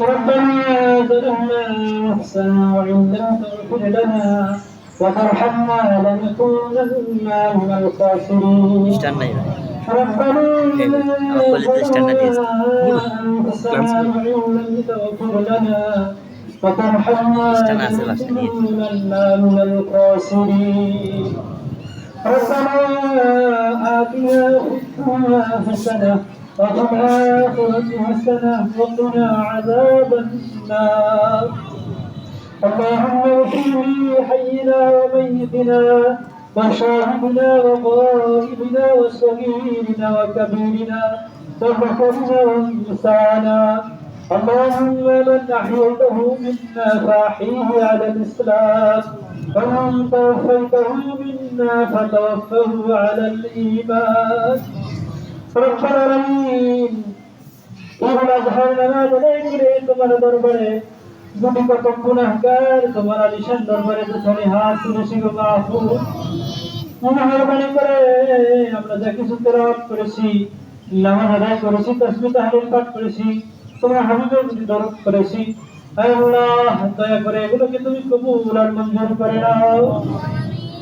ربنا ظلمنا نفسنا وإن لم تغفر لنا وترحمنا لنكونن من الخاسرين. ربنا أنفسنا وإن لم تغفر لنا وترحمنا لنكونن من الخاسرين. ربنا آتنا في حسنة وفي الآخرة حسنة وقنا عذاب النار. اللهم اغفر لي حينا وميتنا وشاهدنا وغائبنا وصغيرنا وكبيرنا وذكرنا وانثانا اللهم من أحييته منا فأحيه على الإسلام. ومن توفيته منا فتوفه على الإيمان. رب العالمين এগুলো ঝাড় নামাজ আদায় করে তোমার দরবারে দুটি কত গুনাহগার তোমার আলিশান দরবারে দুখানে হাত তুলেছি গো মাহফুজ মেহরবানি করে আমরা যা কিছু তেলাওয়াত করেছি নামাজ আদায় করেছি তাসবিহ তাহলিল পাঠ করেছি তোমার হাবিবের প্রতি দরদ করেছি আয় আল্লাহ দয়া করে এগুলোকে তুমি কবুল আর মঞ্জুর করে নাও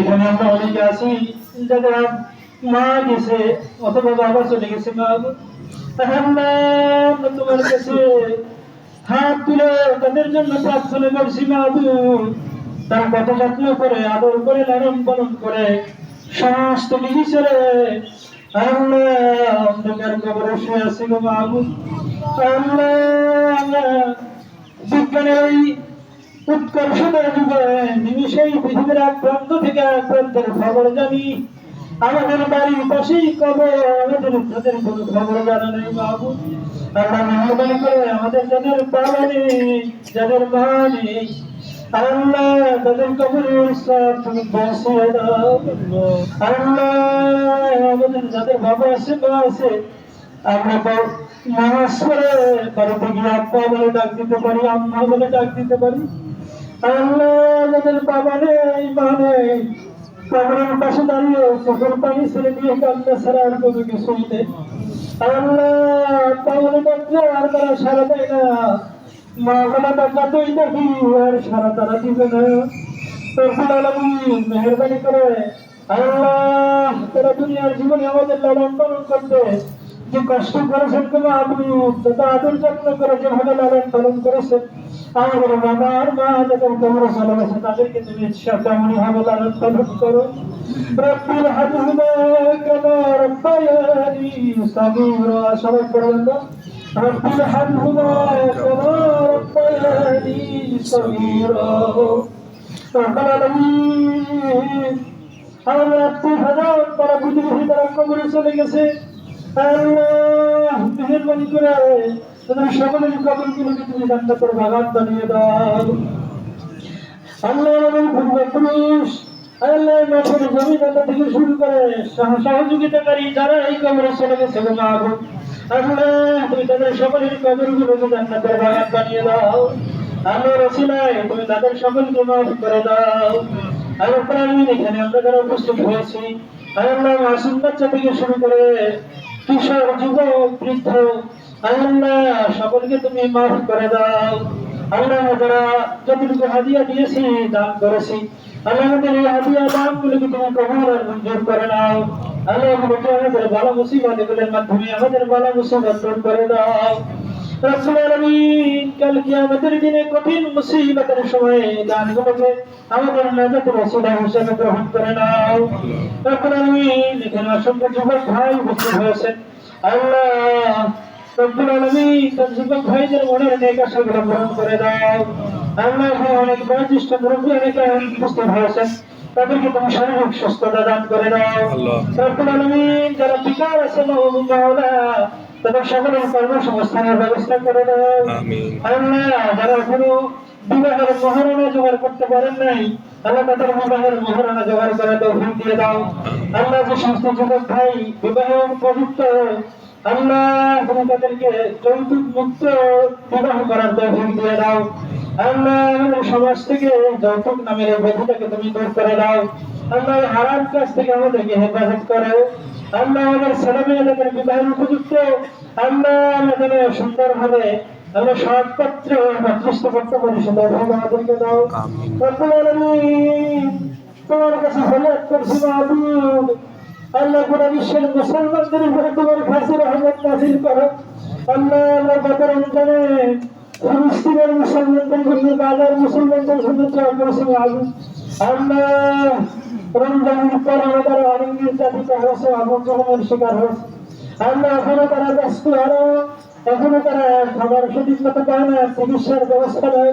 এখানে আমরা অনেকে আছি, যাদের মা গেছে, অথবা বাবা চলে গেছে, মা আমরা তোমার কাছে হাত তুলে তাদের জন্য প্রার্থনা করছি মাহবুব তার কত যত্ন করে, আদর করে, লালন পালন করে সমস্ত বিধি ছেড়ে অন্ধকার কবরে শুয়ে আছি গো বিজ্ঞানের ওই উৎকর্ষতার যুগে নিমিষেই পৃথিবীর এক প্রান্ত থেকে এক প্রান্তের খবর জানি। আমাদের বাড়ির পাশেই কবর আমাদের তাদের খবর জানা নেই, বাবু। করে আমাদের যাদের বাবা যাদের তাদের কবরের আছে আমরা বলে ডাক দিতে পারি, আম্মা বলে ডাক দিতে পারি। আমাদের বাবা নেই, মা নেই। কবরের পাশে দাঁড়িয়ে চোখের পানি ছেড়ে দিয়ে কান্না ছাড়া আর কোনো কিছুই নেই। আল্লাহ বলে ডাকলে আর তারা সারা দেয় না। মা বলে ডাকা তুই দেখি, আর সারা তারা দিবে না। রব্বুল আলামিন মেহেরবানি করে, আল্লাহ তারা দুনিয়ার জীবনে আমাদের লালন পালন করতে যে কষ্ট করেছেন তোমা আপনি যত আদর যত্ন করে যেভাবে লালন পালন করেছেন আমাদের বাবা, আর মা যাদের তোমরা গেছে তাদেরকে তুমি তেমনই ভাবে লালন পালন করো। রব্বিল হাজুমা কামা রব্বায়ানি সাগীরা। সবাই পড়বেন না রব্বিল হাজুমা কামা রব্বায়ানি সাগীরা। রব্বাল আলামিন, আমরা আত্মীয় হাজার তারা প্রতিবেশী তারা কবরে চলে গেছে। মেহরবানি করে তাদের সকলের কবরগুলোকে তুমি জান্নাতের বাগান বানিয়ে দাও। আল্লাহ দাতা থেকে শুরু করে সহ- সহযোগিতাকারী যারা এই কবরে চলে গেছে মা আল্লাহ তুমি দাও আল্লাহ রসিলায় তুমি তাদের করে দাও। আল্লাহ প্রাণীন এখানে উপস্থিত হয়েছি। আল্লাহ মাসুম বাচ্চা থেকে শুরু করে কিশোর, যুবক, বৃদ্ধ আল্লাহ, সকলকে তুমি মাফ করে দাও। আল্লাহ যারা যতটুকু হাদিয়া দিয়েছি, দান করেছি, আল্লাহ আমাদের এই হাদিয়া দানগুলোকে তুমি কবুল আর মঞ্জুর করে নাও। আল্লাহ আমাদেরকে আমাদের ভালো মুসিবত এগুলোর মাধ্যমে আমাদের ভালো মুসিবত দূর করে দাও। দিনে গ্রহণ করে নাও। আল্লাহ রব্বুল আলামিন তার যুবক ভাইদের মনের নেক আশাগুলো পূরণ করে দাও। আল্লাহ অনেক বয়োজ্যেষ্ঠ মুরব্বী অনেকে উপস্থিত হয়েছেন। তাদেরকে তুমি শারীরিক সুস্থতা দান করে দাও। রব্বুল আলামিন যারা বেকার আছে মাওলা তাদের সকলের কর্মসংস্থানের ব্যবস্থা করে দাও। আল্লাহ যারা এখনও বিবাহের মহারণা জোগাড় করতে পারেন নাই আল্লাহ তাদের বিবাহের মহারণা জোগাড় করে তৌফিক দিয়ে দাও। আল্লাহ যে সমস্ত যুবক ভাই বিবাহে প্রযুক্ত আল্লাহ তাদেরকে যৌতুক মুক্ত বিবাহ করার তৌফিক দিয়ে দাও। আল্লাহ আমাদের সমাজ থেকে যৌতুক নামের এই বোধটাকে তুমি দূর করে দাও। আল্লাহ হারাম কাজ থেকে আমাদেরকে হেফাজত করো। আল্লাহ আমাদের ছেলে মেয়েদের বিবাহের উপযুক্ত। আল্লাহ আমাদের সুন্দরভাবে আমরা সৎ পাত্রে মাতৃস্থ করতে পারি সেটা আমাদেরকে দাও। তোমার কাছে ফরিয়াদ করছি মাহবুব আল্লাহ পুরো বিশ্বের মুসলমানদের উপরে তোমার ফাঁসি রহমত নাজিল করো। আল্লাহ আমরা গত রমজানে ফিলিস্তিনের মুসলমানদের জন্য, গাজার মুসলমানদের জন্য চাওয়া করেছি মাহবুব আল্লাহ, রমজানের পর আমাদের অনেক নির্যাতিত হয়েছে আবর্জনের শিকার হয়েছে। আমরা এখনও তারা ব্যস্ত আরও, এখনও তারা খাবার সঠিক মতো পায় না, চিকিৎসার ব্যবস্থা নাই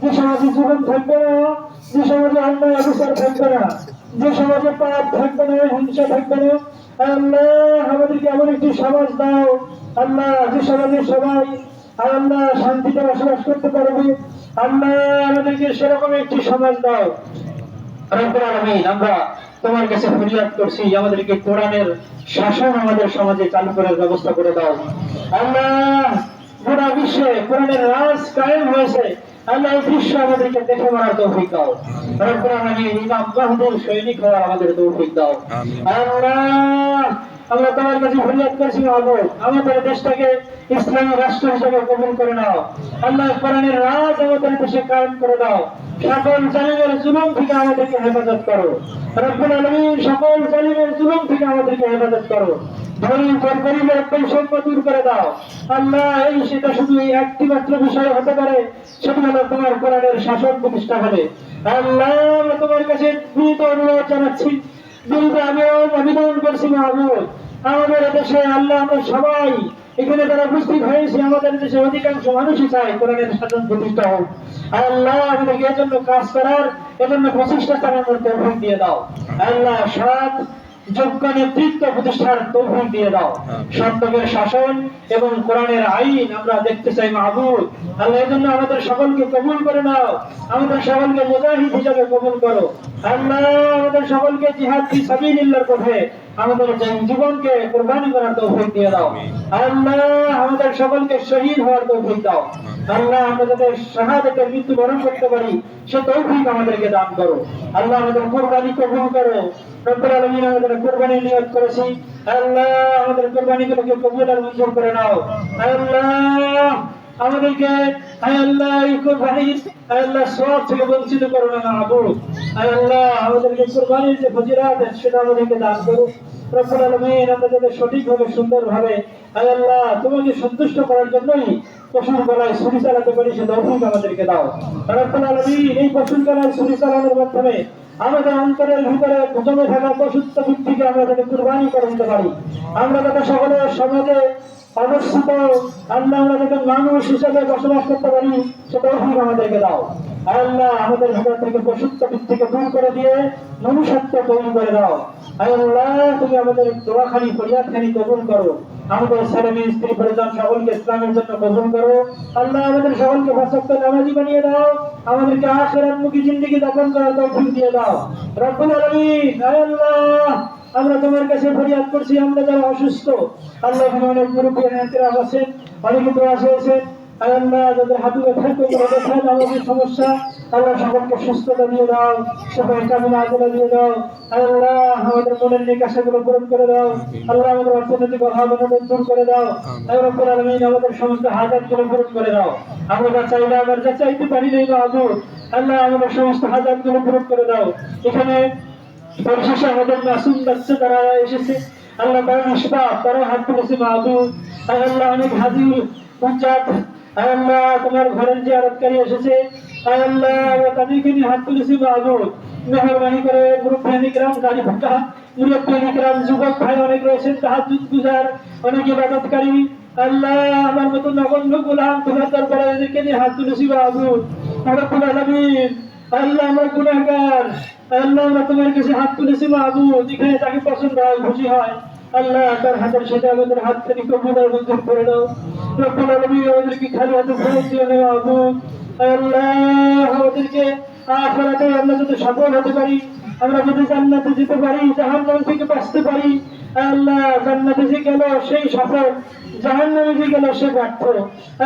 যে সমাজে জীবন থাকবে না, যে সমাজে অন্যায় অবিচার থাকবে না, যে সমাজে পাপ থাকবে না, হিংসা থাকবে না, আল্লাহ আমাদেরকে এমন একটি সমাজ দাও। আল্লাহ, যে সমাজে সবাই আল্লাহ শান্তিতে বসবাস করতে পারবে, আল্লাহ আমাদেরকে সেরকম একটি সমাজ দাও। আমরা তোমার কাছে ফরিয়াদ করছি আমাদেরকে কোরআনের শাসন আমাদের সমাজে চালু করার ব্যবস্থা করে দাও। আল্লাহ, গোটা বিশ্বে কোরআনের রাজ কায়েম হয়েছে। আল্লাহ দৃশ্য আমাদেরকে দেখে মারার তৌফিক দাও তারপর আলামিন ইমাম মাহমুদ সৈনিক হওয়ার আমাদের তৌফিক দাও আমিন। আমরা তোমার কাছে ফরিয়াদ করছি মাহবুব আমাদের দেশটাকে ইসলামী রাষ্ট্র হিসেবে কবুল করে নাও। আল্লাহ কোরআনের রাজ আমাদের দেশে কায়েম করে দাও। সকল জালিমের জুলুম থেকে আমাদেরকে হেফাজত করো। রব্বুল আলামিন সকল জালিমের জুলুম থেকে আমাদেরকে হেফাজত করো। ধনী গরিবের বৈষম্য দূর করে দাও। আল্লাহ, এই সেটা শুধু এই একটি মাত্র বিষয় হতে পারে সেটা হলো তোমার কোরআনের শাসন প্রতিষ্ঠা হবে। আল্লাহ, তোমার কাছে দ্রুত অনুরোধ জানাচ্ছি। বিরুদ্ধে আমিও অভিনন্দন করছি মাহবুব আমাদের দেশে আল্লাহ আমরা সবাই, এখানে তারা উপস্থিত হয়েছে, আমাদের দেশে অধিকাংশ মানুষই চায় কোরআনের শাসন প্রতিষ্ঠা হোক। আল্লাহ আমাদেরকে এজন্য কাজ করার, এজন্য প্রচেষ্টা চালানোর তৌফিক দিয়ে দাও। আল্লাহ সৎ যোগ্য নেতৃত্ব প্রতিষ্ঠার তৌফিক দিয়ে দাও। সত্যকের শাসন এবং কোরআনের আইন আমরা দেখতে চাই মাহবুব। আল্লাহ এজন্য আমাদের সকলকে কবুল করে নাও। আমাদের সকলকে মুজাহিদ হিসাবে কবুল করো। আল্লাহ আমাদের সকলকে জিহাদ ফি সাবিলিল্লাহর পথে আমাদের জীবনকে কুরবানি করার তৌফিক দিয়ে দাও। আল্লাহ আমাদের সকলকে শহীদ হওয়ার তৌফিক দাও। আল্লাহ আমরা যাতে শাহাদাতের মৃত্যু বরণ করতে পারি সে তৌফিক আমাদেরকে দান করো। আল্লাহ আমাদের কুরবানি কবুল করো। রব্বুল আলামিন আমাদের কুরবানি নিয়ত করেছি। আল্লাহ আমাদের কুরবানিগুলোকে কবুল আর মঞ্জুর করে নাও। আল্লাহ আমাদেরকে, আয় আল্লাহ, এই কুরবানির আয় আল্লাহ, সব থেকে বঞ্চিত করো না আয় আল্লাহ, আমাদেরকে কুরবানির যে ফজিরাত সেটা আমাদেরকে দান করো। রব্বুল আলামিন আমরা যাতে সঠিকভাবে, সুন্দরভাবে আল্লাহ, তোমাকে সন্তুষ্ট করার জন্যই পশুর গলায় ছুরি চালাতে পারি, সে তৌফিক আমাদেরকে দাও। রব্বুল আলামিন এই পশুর গলায় ছুরি চালানোর মাধ্যমে আমাদের অন্তরের ভিতরে জমে থাকা পশুত্ব ভিত্তিকে আমরা যাতে কুরবানি করে দিতে পারি। আমরা যাতে সকলের সমাজে অবস্থিত আল্লাহ আমরা যাতে মানুষ বসবাস করতে পারি আমাদেরকে দাও। আল্লাহ আমাদের ভিতর থেকে পশুত্ব ভিত্তিকে দূর করে দিয়ে মনুষ্যত্ব তৈরি করে দাও। আল্লাহ, তুমি আমাদের দোয়াখানি কবুল করো। আমাদের স্ত্রী, পরিজন সকলকে ইসলামের জন্য কবুল করো। আল্লাহ আমাদের সকলকে ভাষাক্ত নামাজি বানিয়ে দাও। আমাদেরকে আখেরাত মুখী জিন্দিগি যাপন করার তৌফিক দিয়ে দাও। রব্বুল আলামিন আল্লাহ! আমরা তোমার কাছে ফরিয়াদ করছি, আমরা যারা অসুস্থ, আল্লাহ অনেক মুরব্বী হায়াতেরা আছেন, অনেকে তো আসেছেন আমাদের সমস্যা দাও আমাদের মনের করে দাও। আমাদের করে দাও। আমাদের সমস্ত হাজাতগুলো পূরণ করে দাও। আমরা আমরা চাইতে পারি নাই আমাদের সমস্ত হাজাতগুলো পূরণ করে দাও। এখানে পরিশেষে আমাদের মাসুম বাচ্চা যারা এসেছে। আল্লাহ তারা নিষ্পাপ তারা হাত তুলেছে মাহবুব আল্লাহ, অনেক হাজির আল্লাহ, তোমার ঘরের জিয়ারতকারী এসেছে। আল্লাহ তাদেরকে নিয়ে হাত মেহরবানি করে গাড়ি যুবক ভাই অনেক রয়েছেন গুজার, অনেক ইবাদতকারী। আল্লাহ, আমার মতো নগণ্য গোলাম, তোমার দরবারে এদেরকে নিয়ে হাত তুলেছি আলামিন আল্লাহ আমার গুনাহগার। আল্লাহ আমরা তোমার কাছে হাত তুলেছি মাহবুব, যেখানে তাকে পছন্দ হয়, খুশি হয়। আল্লাহ তার হাতের সাথে আমাদের হাত থেকে কবুল আর মঞ্জুর করে দাও রব্বুল আলামিন আমাদেরকে খালি হাতে ফেরত দিও না মাহবুব। আল্লাহ আমাদেরকে আমরা যাতে সফল হতে পারি, আমরা যদি জান্নাতে যেতে পারি, জাহান্নাম থেকে বাঁচতে পারি। আল্লাহ জান্নাতে যে গেল সেই সফল জাহান্নামে যে গেল সে ব্যর্থ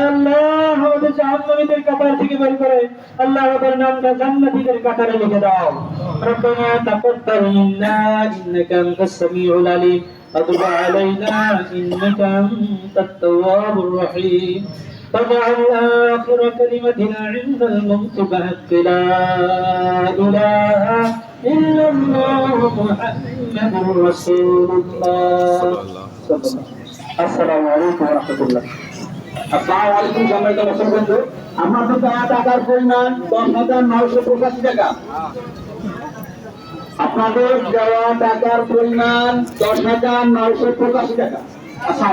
আল্লাহ আমাদের জাহান্নামীদের কাতার থেকে বের করে আল্লাহ আমাদের নামটা জান্নাতীদের কাতারে লিখে দাও ربنا تقبل منا انك انت السميع العليم وتب علينا انك انت التواب الرحيم واجعل آخر كلمتنا عند الموت بحق لا إله إلا الله محمد رسول الله صلى الله السلام عليكم ورحمة الله আসসালামু আলাইকুম সম্মানিত দর্শক বন্ধু আমাদের দেওয়া টাকার পরিমাণ দশ হাজার নয়শো পঁচাশি টাকা আপনাদের দেওয়া টাকার পরিমাণ দশ হাজার নয়শো পঁচাশি টাকা আচ্ছা